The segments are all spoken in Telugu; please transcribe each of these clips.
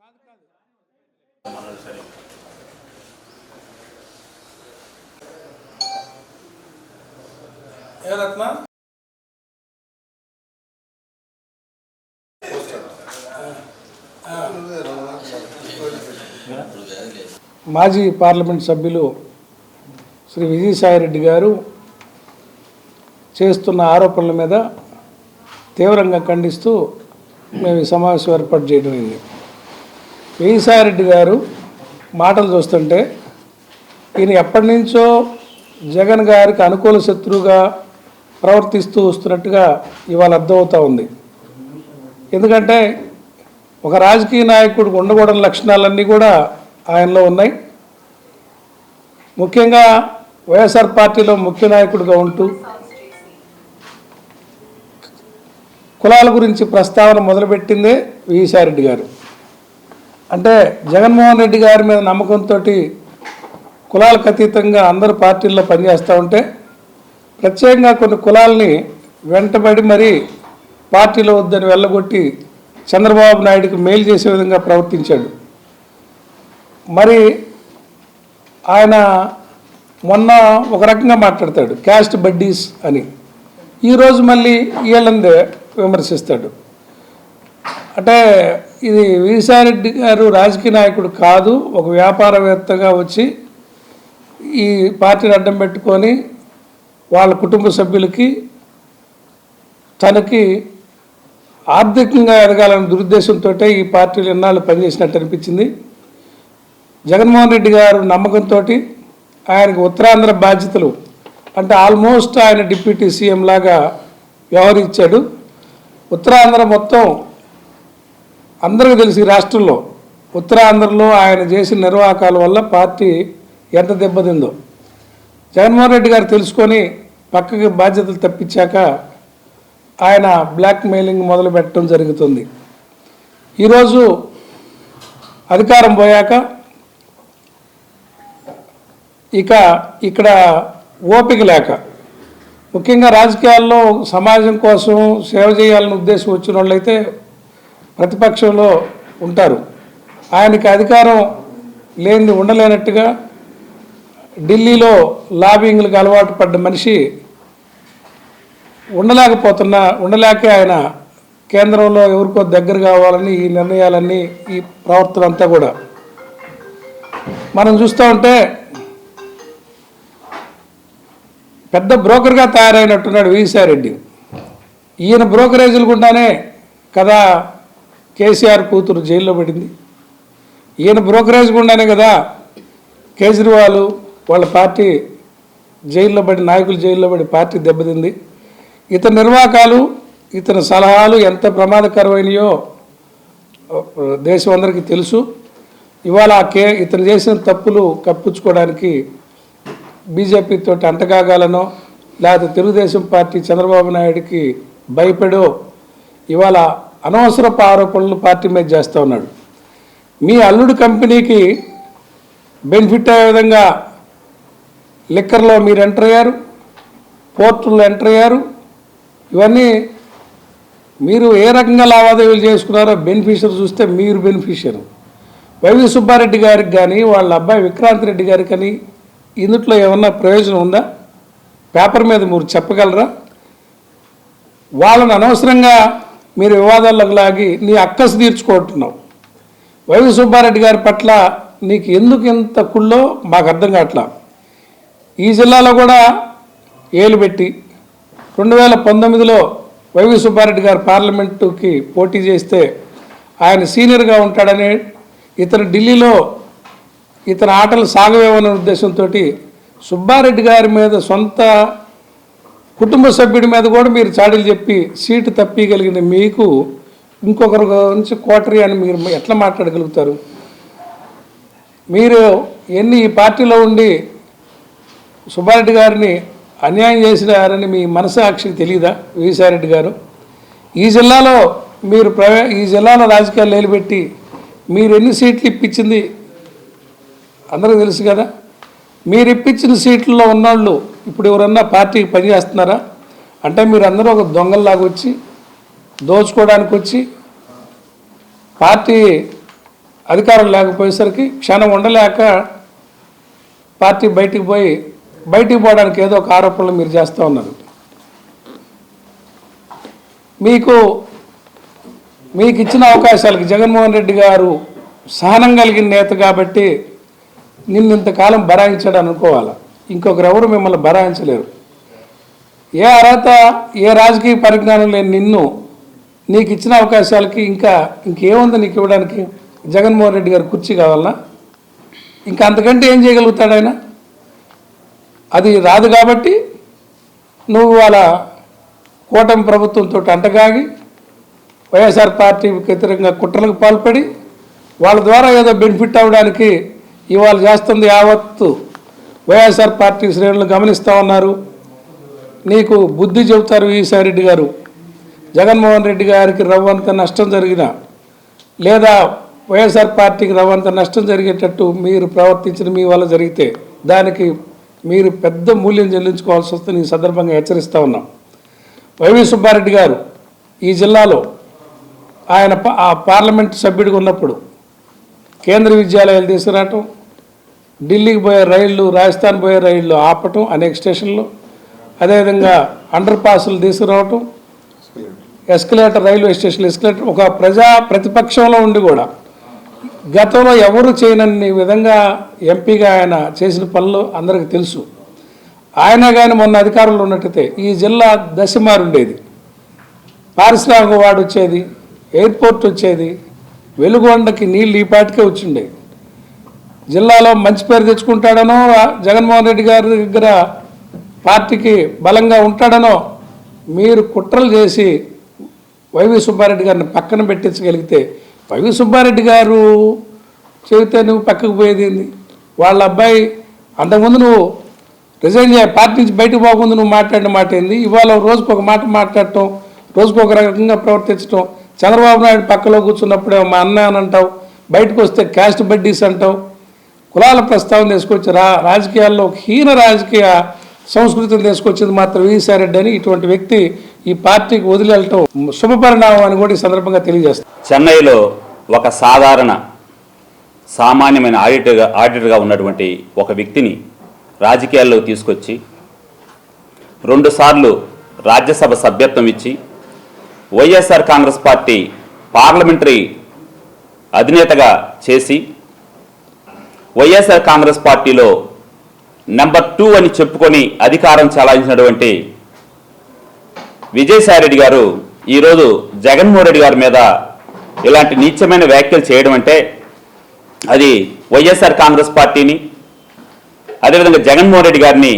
కాదు కాదు. ఏ రత్న? మాజీ పార్లమెంట్ సభ్యులు శ్రీ విజయసాయిరెడ్డి గారు చేస్తున్న ఆరోపణల మీద తీవ్రంగా ఖండిస్తూ మేము ఈ సమావేశం ఏర్పాటు చేయడం అయింది. విజయసాయిరెడ్డి గారు మాటలు చూస్తుంటే ఈయన ఎప్పటి నుంచో జగన్ గారికి అనుకూల శత్రువుగా ప్రవర్తిస్తూ వస్తున్నట్టుగా ఇవాళ అర్థమవుతూ ఉంది. ఎందుకంటే ఒక రాజకీయ నాయకుడు ఉండకూడని లక్షణాలన్నీ కూడా ఆయనలో ఉన్నాయి. ముఖ్యంగా వైఎస్ఆర్ పార్టీలో ముఖ్య నాయకుడిగా ఉంటూ కులాల గురించి ప్రస్తావన మొదలుపెట్టిందే విసారెడ్డి గారు. అంటే జగన్మోహన్ రెడ్డి గారి మీద నమ్మకంతో కులాలకు అతీతంగా అందరు పార్టీల్లో పనిచేస్తూ ఉంటే ప్రత్యేకంగా కొన్ని కులాలని వెంటబడి మరీ పార్టీలో వద్దని వెళ్ళగొట్టి చంద్రబాబు నాయుడికి మేలు చేసే విధంగా ప్రవర్తించాడు. మరి ఆయన మొన్న ఒక రకంగా మాట్లాడతాడు క్యాస్ట్ బడ్డీస్ అని. ఈరోజు మళ్ళీ వీళ్ళందే విమర్శిస్తాడు. అంటే ఇది వీసారెడ్డి గారు రాజకీయ నాయకుడు కాదు ఒక వ్యాపారవేత్తగా వచ్చి ఈ పార్టీని అడ్డం పెట్టుకొని వాళ్ళ కుటుంబ సభ్యులకి తనకి ఆర్థికంగా ఎదగాలనే దురుద్దేశంతో ఈ పార్టీలు ఎన్నాళ్ళు పనిచేసినట్టు అనిపించింది. జగన్మోహన్ రెడ్డి గారు నమ్మకంతో ఆయనకు ఉత్తరాంధ్ర బాధ్యతలు అంటే ఆల్మోస్ట్ ఆయన డిప్యూటీ సీఎం లాగా వ్యవహరించాడు. ఉత్తరాంధ్ర మొత్తం అందరికీ తెలిసి రాష్ట్రంలో. ఉత్తరాంధ్రలో ఆయన చేసిన నిర్వాహకాల వల్ల పార్టీ ఎంత దెబ్బతిందో. జగన్మోహన్ రెడ్డి గారు తెలుసుకొని పక్కకి బాధ్యతలు తప్పించాక ఆయన బ్లాక్ మెయిలింగ్ మొదలు పెట్టడం జరుగుతుంది. ఈరోజు అధికారం పోయాక ఇక ఇక్కడ ఓపిక లేక ముఖ్యంగా రాజకీయాల్లో సమాజం కోసం సేవ చేయాలనే ఉద్దేశం వచ్చిన వాళ్ళైతే ప్రతిపక్షంలో ఉంటారు. ఆయనకి అధికారం లేనిది ఉండలేనట్టుగా ఢిల్లీలో లాబింగ్లకు అలవాటు పడ్డ మనిషి ఉండలేకపోతున్నా ఉండలేక ఆయన కేంద్రంలో ఎవరికో దగ్గర కావాలని ఈ నిర్ణయాలన్నీ ఈ ప్రవర్తన అంతా కూడా. మనం చూస్తూ ఉంటే పెద్ద బ్రోకర్గా తయారైనట్టున్నాడు రెడ్డి ఈయన బ్రోకరేజీలు గుండానే కదా కేసీఆర్ కూతురు జైల్లో పడింది. ఈయన బ్రోకరేజ్ గుండానే కదా కేజ్రీవాల్ వాళ్ళ పార్టీ జైల్లో పడి నాయకులు జైల్లో పడి పార్టీ దెబ్బతింది. ఇతని నిర్వాహకాలు ఇతని సలహాలు ఎంత ప్రమాదకరమైనయో దేశం అందరికీ తెలుసు. ఇవాళ ఆ కే ఇతను చేసిన తప్పులు కప్పించుకోవడానికి బీజేపీతో అంటకాగాలనో లేకపోతే తెలుగుదేశం పార్టీ చంద్రబాబు నాయుడికి భయపడో ఇవాళ అనవసరపు ఆరోపణలు పార్టీ మీద చేస్తూ ఉన్నాడు. మీ అల్లుడు కంపెనీకి బెనిఫిట్ అయ్యే విధంగా లిక్కర్లో మీరు ఎంటర్ అయ్యారు పోర్టుల్లో ఎంటర్ అయ్యారు ఇవన్నీ మీరు ఏ రకంగా లావాదేవీలు చేసుకున్నారో బెనిఫిషియర్ చూస్తే మీరు బెనిఫిషియర్. వైవి సుబ్బారెడ్డి గారికి కానీ వాళ్ళ అబ్బాయి విక్రాంత్ రెడ్డి గారికి కానీ ఇందుట్లో ఏమన్నా ప్రయోజనం ఉందా? పేపర్ మీద మీరు చెప్పగలరా? వాళ్ళని అనవసరంగా మీరు వివాదాల్లోకి లాగి నీ అక్కసు తీర్చుకుంటున్నావు వైవి సుబ్బారెడ్డి గారి పట్ల నీకు ఎందుకు ఇంత కుళ్ళో మాకు అర్థం కావట్లా. ఈ జిల్లాలో కూడా ఏలు పెట్టి రెండు వేల పంతొమ్మిదిలో వైవి సుబ్బారెడ్డి గారు పార్లమెంటుకి పోటీ చేస్తే ఆయన సీనియర్గా ఉంటాడని ఇతను ఢిల్లీలో ఇతని ఆటలు సాగవేమనే ఉద్దేశంతో సుబ్బారెడ్డి గారి మీద సొంత కుటుంబ సభ్యుడి మీద కూడా మీరు చాడీలు చెప్పి సీటు తప్పిగలిగిన మీకు ఇంకొకరి గురించి కోటరీ అని మీరు ఎట్లా మాట్లాడగలుగుతారు? మీరు ఎన్ని ఈ పార్టీలో ఉండి సుబ్బారెడ్డి గారిని అన్యాయం చేసినారని మీ మనసాక్షికి తెలియదా విజయసాయిరెడ్డి గారు? ఈ జిల్లాలో మీరు ప్రవే ఈ జిల్లాలో రాజకీయాలు నిలబెట్టి మీరు ఎన్ని సీట్లు ఇప్పించింది అందరికీ తెలుసు కదా? మీరు ఇప్పించిన సీట్లలో ఉన్నోళ్ళు ఇప్పుడు ఎవరన్నా పార్టీకి పనిచేస్తున్నారా అంటే మీరు అందరూ ఒక దొంగల్లాగా వచ్చి దోచుకోవడానికి వచ్చి పార్టీ అధికారం లేకపోయేసరికి క్షణం ఉండలేక పార్టీ బయటికి పోయి బయటికి పోవడానికి ఏదో ఒక ఆరోపణలు మీరు చేస్తూ ఉన్నారు. మీకు మీకు ఇచ్చిన అవకాశాలకి జగన్మోహన్ రెడ్డి గారు సహనం కలిగిన నేత కాబట్టి నిన్ను ఇంతకాలం బరాయించాడు అనుకోవాలి? ఇంకొకరు ఎవరు మిమ్మల్ని బరాయించలేరు. ఏ అర్హత ఏ రాజకీయ పరిజ్ఞానం లేని నిన్ను నీకు ఇచ్చిన అవకాశాలకి ఇంకా ఇంకేముంది నీకు ఇవ్వడానికి? జగన్మోహన్ రెడ్డి గారు కుర్చీ కావాలన్నా ఇంకా అంతకంటే ఏం చేయగలుగుతాడు ఆయన? అది రాదు కాబట్టి నువ్వు వాళ్ళ కూటమి ప్రభుత్వంతో అంటగాగి వైఎస్ఆర్ పార్టీకి వ్యతిరేకంగా కుట్రలకు పాల్పడి వాళ్ళ ద్వారా ఏదో బెనిఫిట్ అవ్వడానికి ఇవాళ చేస్తుంది యావత్తు వైఎస్ఆర్ పార్టీ శ్రేణులు గమనిస్తూ ఉన్నారు. నీకు బుద్ధి చెబుతారు ఈసారెడ్డి గారు. జగన్మోహన్ రెడ్డి గారికి రవ్వంత నష్టం జరిగిన లేదా వైఎస్ఆర్ పార్టీకి రవ్వంత నష్టం జరిగేటట్టు మీరు ప్రవర్తించిన మీ వల్ల జరిగితే దానికి మీరు పెద్ద మూల్యం చెల్లించుకోవాల్సి వస్తుంది ఈ సందర్భంగా హెచ్చరిస్తూ ఉన్నాం. వైవి సుబ్బారెడ్డి గారు ఈ జిల్లాలో ఆయన ఆ పార్లమెంట్ సభ్యుడిగా ఉన్నప్పుడు కేంద్ర విద్యాలయాలు తీసుకురావటం ఢిల్లీకి పోయే రైళ్ళు రాజస్థాన్ పోయే రైళ్ళు ఆపటం అనేక స్టేషన్లు. అదేవిధంగా అండర్ పాసులు తీసుకురావటం ఎస్కలేటర్ రైల్వే స్టేషన్ ఎస్కలేటర్ ఒక ప్రజా ప్రతిపక్షంలో ఉండి కూడా గతంలో ఎవరు చేయనన్ని విధంగా ఎంపీగా ఆయన చేసిన పనులు అందరికీ తెలుసు. ఆయన కానీ మొన్న అధికారంలో ఉన్నట్టయితే ఈ జిల్లా దశ మారుండేది పారిశ్రామిక వాడు వచ్చేది ఎయిర్పోర్ట్ వచ్చేది వెలుగొండకి నీళ్ళు ఈ పాటికే వచ్చిండే. జిల్లాలో మంచి పేరు తెచ్చుకుంటాడనో జగన్మోహన్ రెడ్డి గారి దగ్గర పార్టీకి బలంగా ఉంటాడనో మీరు కుట్రలు చేసి వైవి సుబ్బారెడ్డి గారిని పక్కన పెట్టించగలిగితే వైవి సుబ్బారెడ్డి గారు చెబితే నువ్వు పక్కకు పోయేది ఏంది? వాళ్ళ అబ్బాయి అంతకుముందు నువ్వు రిజైన్ చేయ పార్టీ నుంచి బయటకు పోకముందు నువ్వు మాట్లాడిన మాట ఏంది? ఇవాళ రోజుకు ఒక మాట మాట్లాడటం రోజుకు ఒక రకంగా ప్రవర్తించడం చంద్రబాబు నాయుడు పక్కలో కూర్చున్నప్పుడే మా అన్న అని అంటావు బయటకు వస్తే క్యాస్ట్ బడ్డీస్ అంటావు కులాల ప్రస్తావన తీసుకొచ్చి రా రాజకీయాల్లో హీన రాజకీయ సంస్కృతిని తీసుకొచ్చింది మాత్రం వీసారెడ్డి అని ఇటువంటి వ్యక్తి ఈ పార్టీకి వదిలి శుభపరిణామం అని కూడా ఈ సందర్భంగా తెలియజేస్తాం. చెన్నైలో ఒక సాధారణ సామాన్యమైన ఆడిటర్గా ఆడిటర్గా ఉన్నటువంటి ఒక వ్యక్తిని రాజకీయాల్లో తీసుకొచ్చి రెండుసార్లు రాజ్యసభ సభ్యత్వం ఇచ్చి వైఎస్ఆర్ కాంగ్రెస్ పార్టీ పార్లమెంటరీ అధినేతగా చేసి వైఎస్ఆర్ కాంగ్రెస్ పార్టీలో నెంబర్ టూ అని చెప్పుకొని అధికారం చలాయించినటువంటి విజయసాయిరెడ్డి గారు ఈరోజు జగన్మోహన్ రెడ్డి గారి మీద ఇలాంటి నీచమైన వ్యాఖ్యలు చేయడం అంటే అది వైఎస్ఆర్ కాంగ్రెస్ పార్టీని అదేవిధంగా జగన్మోహన్ రెడ్డి గారిని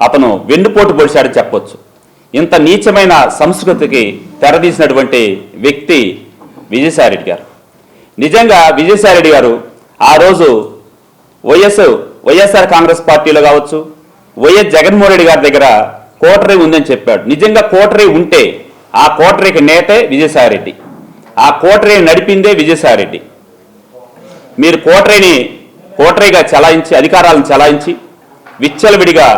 అతను వెన్నుపోటు పొడిచాడని చెప్పొచ్చు. ఇంత నీచమైన సంస్కృతికి తెరదీసినటువంటి వ్యక్తి విజయసాయిరెడ్డి గారు. నిజంగా విజయసాయిరెడ్డి గారు ఆ రోజు వైఎస్ వైఎస్ఆర్ కాంగ్రెస్ పార్టీలో కావచ్చు వైఎస్ జగన్మోహన్ రెడ్డి గారి దగ్గర కోటరీ ఉందని చెప్పాడు. నిజంగా కోటరీ ఉంటే ఆ కోటరీకి నేతే విజయసాయిరెడ్డి. ఆ కోటరీ నడిపిందే విజయసాయిరెడ్డి. మీరు కోటరీని కోటరీగా చలాయించి అధికారాలను చలాయించి విచ్చలవిడిగా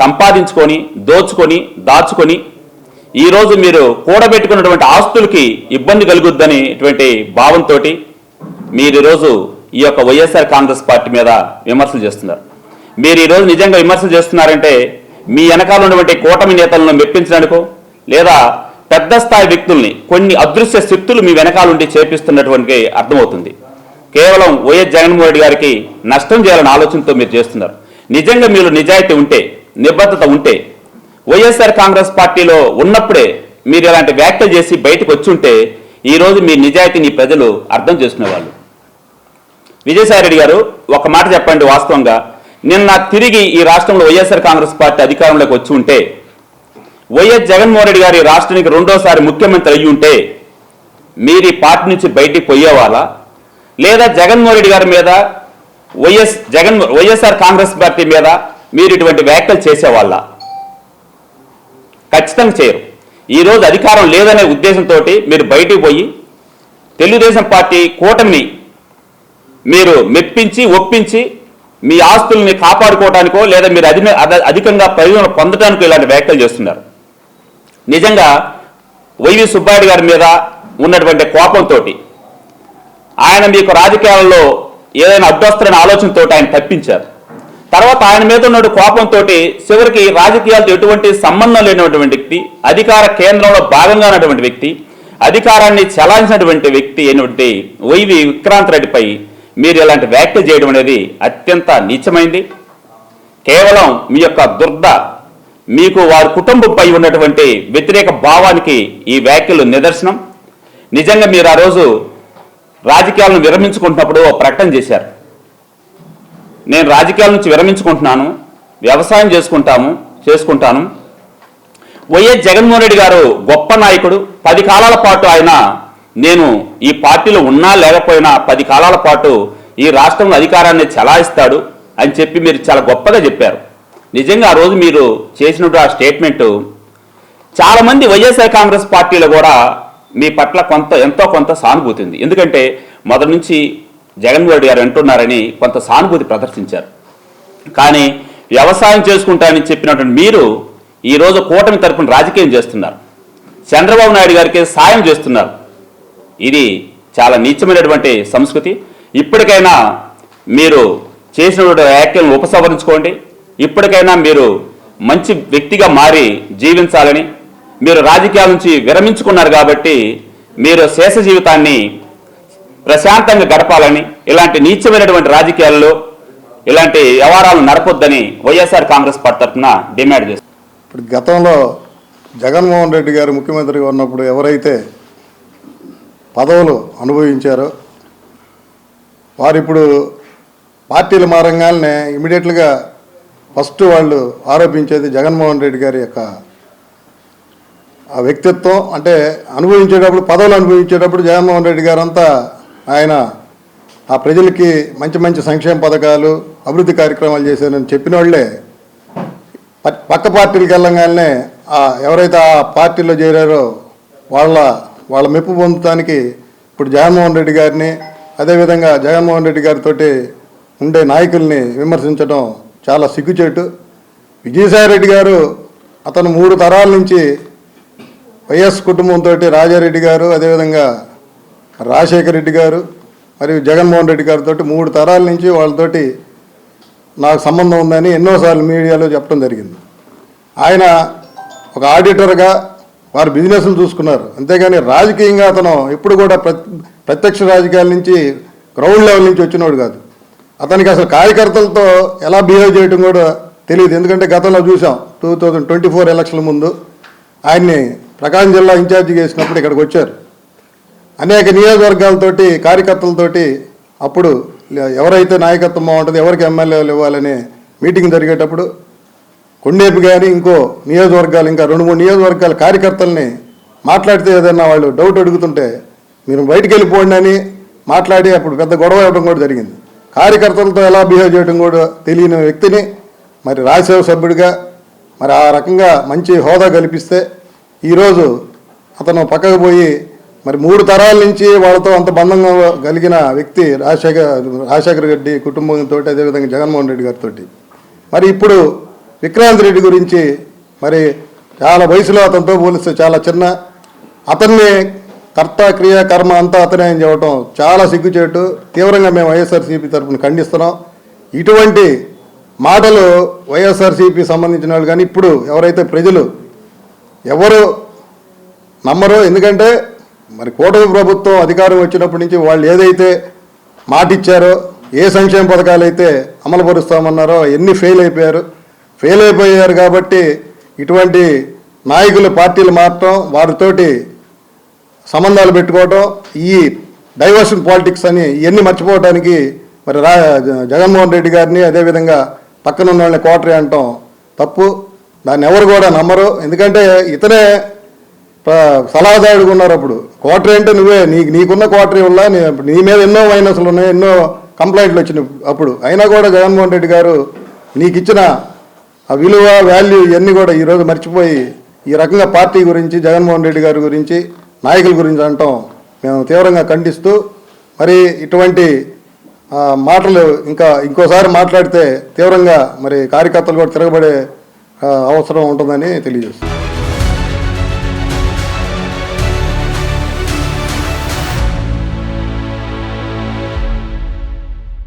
సంపాదించుకొని దోచుకొని దాచుకొని ఈరోజు మీరు కూడబెట్టుకున్నటువంటి ఆస్తులకి ఇబ్బంది కలుగుద్దని ఇటువంటి భావంతో మీరు ఈరోజు ఈ యొక్క వైఎస్ఆర్ కాంగ్రెస్ పార్టీ మీద విమర్శలు చేస్తున్నారు. మీరు ఈరోజు నిజంగా విమర్శలు చేస్తున్నారంటే మీ వెనకాల ఉన్నటువంటి కూటమి నేతలను మెప్పించడానికో లేదా పెద్ద స్థాయి వ్యక్తుల్ని కొన్ని అదృశ్య శక్తులు మీ వెనకాల ఉండి చేపిస్తున్నటువంటి అర్థమవుతుంది. కేవలం వైఎస్ జగన్మోహన్ రెడ్డి గారికి నష్టం చేయాలనే ఆలోచనతో మీరు చేస్తున్నారు. నిజంగా మీరు నిజాయితీ ఉంటే నిబద్ధత ఉంటే వైఎస్ఆర్ కాంగ్రెస్ పార్టీలో ఉన్నప్పుడే మీరు ఇలాంటి వ్యాఖ్యలు చేసి బయటకు వచ్చి ఉంటే ఈరోజు మీ నిజాయితీని ప్రజలు అర్థం చేసుకునేవాళ్ళు. విజయసాయిరెడ్డి గారు ఒక మాట చెప్పండి వాస్తవంగా. నిన్న తిరిగి ఈ రాష్ట్రంలో వైఎస్ఆర్ కాంగ్రెస్ పార్టీ అధికారంలోకి వచ్చి ఉంటే వైఎస్ జగన్మోహన్ రెడ్డి గారి రాష్ట్రానికి రెండోసారి ముఖ్యమంత్రి అయ్యి ఉంటే మీరు ఈ పార్టీ నుంచి బయటికి పోయేవాళ్ళ? లేదా జగన్మోహన్ రెడ్డి గారి మీద YS Jagan YSR Congress party మీద మీరు ఇటువంటి వ్యాఖ్యలు చేసేవాళ్ళ? ఖచ్చితంగా చేయరు. ఈరోజు అధికారం లేదనే ఉద్దేశంతో మీరు బయటికి పోయి తెలుగుదేశం పార్టీ కూటమిని మీరు మెప్పించి ఒప్పించి మీ ఆస్తుల్ని కాపాడుకోవడానికో లేదా మీరు అధి అధ- అధికంగా ప్రయోజనం పొందడానికో ఇలాంటి వ్యాఖ్యలు చేస్తున్నారు. నిజంగా వైవి సుబ్బారెడ్డి గారి మీద ఉన్నటువంటి కోపంతో ఆయన మీకు రాజకీయాలలో ఏదైనా అడ్డొస్తారనే ఆలోచనతో ఆయన తప్పించారు. తర్వాత ఆయన మీద ఉన్న కోపంతో చివరికి రాజకీయాలతో ఎటువంటి సంబంధం లేనటువంటి వ్యక్తి అధికార కేంద్రంలో భాగంగా ఉన్నటువంటి వ్యక్తి అధికారాన్ని చలాయించినటువంటి వ్యక్తి అయినటువంటి వైవి విక్రాంత్ రెడ్డిపై మీరు ఇలాంటి వ్యాఖ్యలు చేయడం అనేది అత్యంత నీచమైంది. కేవలం మీ యొక్క దుర్ద మీకు వారి కుటుంబంపై ఉన్నటువంటి వ్యతిరేక భావానికి ఈ వ్యాఖ్యలు నిదర్శనం. నిజంగా మీరు ఆ రోజు రాజకీయాలను విరమించుకుంటున్నప్పుడు ఓ ప్రకటన చేశారు. నేను రాజకీయాల నుంచి విరమించుకుంటున్నాను వ్యవసాయం చేసుకుంటాము చేసుకుంటాను. వైఎస్ జగన్మోహన్ రెడ్డి గారు గొప్ప నాయకుడు పది కాలాల పాటు ఆయన నేను ఈ పార్టీలో ఉన్నా లేకపోయినా పది కాలాల పాటు ఈ రాష్ట్రంలో అధికారాన్ని చలాయిస్తాడు అని చెప్పి మీరు చాలా గొప్పగా చెప్పారు. నిజంగా ఆ రోజు మీరు చేసిన ఆ స్టేట్మెంటు చాలా మంది వైఎస్ఆర్ కాంగ్రెస్ పార్టీలో కూడా మీ పట్ల కొంత ఎంతో కొంత సానుభూతి ఉంది. ఎందుకంటే మొదటి నుంచి జగన్మోహన్ రెడ్డి గారు అంటున్నారని కొంత సానుభూతి ప్రదర్శించారు. కానీ వ్యవసాయం చేసుకుంటానని చెప్పినటువంటి మీరు ఈరోజు కూటమి తరపున రాజకీయం చేస్తున్నారు. చంద్రబాబు నాయుడు గారికి సాయం చేస్తున్నారు. ఇది చాలా నీచమైనటువంటి సంస్కృతి. ఇప్పటికైనా మీరు చేసినటువంటి వ్యాఖ్యలను ఉపసంహరించుకోండి. ఇప్పటికైనా మీరు మంచి వ్యక్తిగా మారి జీవించాలని మీరు రాజకీయాల నుంచి విరమించుకున్నారు కాబట్టి మీరు శేష జీవితాన్ని ప్రశాంతంగా గడపాలని ఇలాంటి నీచమైనటువంటి రాజకీయాల్లో ఇలాంటి వ్యవహారాలు నడపొద్దని వైఎస్ఆర్ కాంగ్రెస్ పార్టీ తరఫున డిమాండ్ చేస్తారు ఇప్పుడు గతంలో జగన్మోహన్ రెడ్డి గారు ముఖ్యమంత్రిగా ఉన్నప్పుడు ఎవరైతే పదవులు అనుభవించారో వారు ఇప్పుడు పార్టీలు మారంగానే ఇమీడియట్గా ఫస్ట్ వాళ్ళు ఆరోపించేది జగన్మోహన్ రెడ్డి గారి యొక్క ఆ వ్యక్తిత్వం. అంటే అనుభవించేటప్పుడు పదవులు అనుభవించేటప్పుడు జగన్మోహన్ రెడ్డి గారు అంతా ఆయన ఆ ప్రజలకి మంచి మంచి సంక్షేమ పథకాలు అభివృద్ధి కార్యక్రమాలు చేశారని చెప్పిన వాళ్ళే. పక్క పార్టీలకు వెళ్ళంగానే ఆ ఎవరైతే ఆ పార్టీలో చేరారో వాళ్ళ వాళ్ళ మెప్పు పొందటానికి ఇప్పుడు జగన్మోహన్ రెడ్డి గారిని అదేవిధంగా జగన్మోహన్ రెడ్డి గారితో ఉండే నాయకుల్ని విమర్శించడం చాలా సిగ్గుచేటు. విజయసాయి రెడ్డి గారు అతను మూడు తరాల నుంచి వైఎస్ కుటుంబంతో రాజారెడ్డి గారు అదేవిధంగా రాజశేఖర రెడ్డి గారు మరియు జగన్మోహన్ రెడ్డి గారితో మూడు తరాల నుంచి వాళ్ళతోటి నాకు సంబంధం ఉందని ఎన్నోసార్లు మీడియాలో చెప్పడం జరిగింది. ఆయన ఒక ఆడిటర్గా వారి బిజినెస్లు చూసుకున్నారు. అంతేగాని రాజకీయంగా అతను ఎప్పుడు కూడా ప్రత్యక్ష రాజకీయాల నుంచి గ్రౌండ్ లెవెల్ నుంచి వచ్చినోడు కాదు. అతనికి అసలు కార్యకర్తలతో ఎలా బిహేవ్ చేయడం కూడా తెలియదు ఎందుకంటే గతంలో చూసాం టూ థౌజండ్ ట్వంటీ ఫోర్ ఎలక్షన్ల ముందు ఆయన్ని ప్రకాశం జిల్లా ఇన్ఛార్జిగా వేసినప్పుడు ఇక్కడికి వచ్చారు. అనేక నియోజకవర్గాలతోటి కార్యకర్తలతోటి అప్పుడు ఎవరైతే నాయకత్వం బాగుంటుందో ఎవరికి ఎమ్మెల్యేలు ఇవ్వాలని మీటింగ్ జరిగేటప్పుడు కొండేపు కానీ ఇంకో నియోజకవర్గాలు ఇంకా రెండు మూడు నియోజకవర్గాల కార్యకర్తల్ని మాట్లాడితే ఏదైనా వాళ్ళు డౌట్ అడుగుతుంటే మీరు బయటికి వెళ్ళిపోండి అని మాట్లాడి అప్పుడు పెద్ద గొడవ ఇవ్వడం కూడా జరిగింది. కార్యకర్తలతో ఎలా బిహేవ్ చేయడం కూడా తెలియని వ్యక్తిని మరి రాజ్యసభ సభ్యుడిగా మరి ఆ రకంగా మంచి హోదా కల్పిస్తే ఈరోజు అతను పక్కకు పోయి మరి మూడు తరాల నుంచి వాళ్ళతో అంత బంధంగా కలిగిన వ్యక్తి రాజశేఖర్ రాజశేఖర రెడ్డి కుటుంబంతో అదేవిధంగా జగన్మోహన్ రెడ్డి గారితో మరి ఇప్పుడు విక్రాంత్ రెడ్డి గురించి మరి చాలా వయసులో అతనితో పోలిస్తే చాలా చిన్న అతన్ని కర్త క్రియ కర్మ అంతా అతనే అని చెప్పడం చాలా సిగ్గుచేటు తీవ్రంగా మేము వైఎస్ఆర్సీపీ తరఫున ఖండిస్తున్నాం. ఇటువంటి మాటలు వైఎస్ఆర్సీపీ సంబంధించిన వాళ్ళు కానీ ఇప్పుడు ఎవరైతే ప్రజలు ఎవరు నమ్మరు ఎందుకంటే మరి కూటమి ప్రభుత్వం అధికారం వచ్చినప్పటి నుంచి వాళ్ళు ఏదైతే మాట ఇచ్చారో ఏ సంక్షేమ పథకాలు అయితే అమలు పరుస్తామన్నారో ఎన్ని ఫెయిల్ అయిపోయారు. ఫెయిల్ అయిపోయారు కాబట్టి ఇటువంటి నాయకులు పార్టీలు మారటం వారితోటి సంబంధాలు పెట్టుకోవటం ఈ డైవర్షన్ పాలిటిక్స్ అని ఇవన్నీ మర్చిపోవడానికి మరి రా జగన్మోహన్ రెడ్డి గారిని అదేవిధంగా పక్కన ఉన్న వాళ్ళని కోటరీ అంటాం తప్పు. దాన్ని ఎవరు కూడా నమ్మరు. ఎందుకంటే ఇతనే సలహాదారుడుగా ఉన్నారు అప్పుడు. క్వార్టర్ అంటే నువ్వే నీ నీకున్న క్వార్టర్ వల్ల నీ మీద ఎన్నో మైనస్లు ఉన్నాయి ఎన్నో కంప్లైంట్లు వచ్చినాయి అప్పుడు. అయినా కూడా జగన్మోహన్ రెడ్డి గారు నీకు ఇచ్చిన ఆ విలువ వాల్యూ ఇవన్నీ కూడా ఈరోజు మర్చిపోయి ఈ రకంగా పార్టీ గురించి జగన్మోహన్ రెడ్డి గారి గురించి నాయకుల గురించి అంటాం. మేము తీవ్రంగా ఖండిస్తూ మరి ఇటువంటి మాటలు ఇంకా ఇంకోసారి మాట్లాడితే తీవ్రంగా మరి కార్యకర్తలు కూడా తిరగబడే అవసరం ఉంటుందని తెలియజేస్తుంది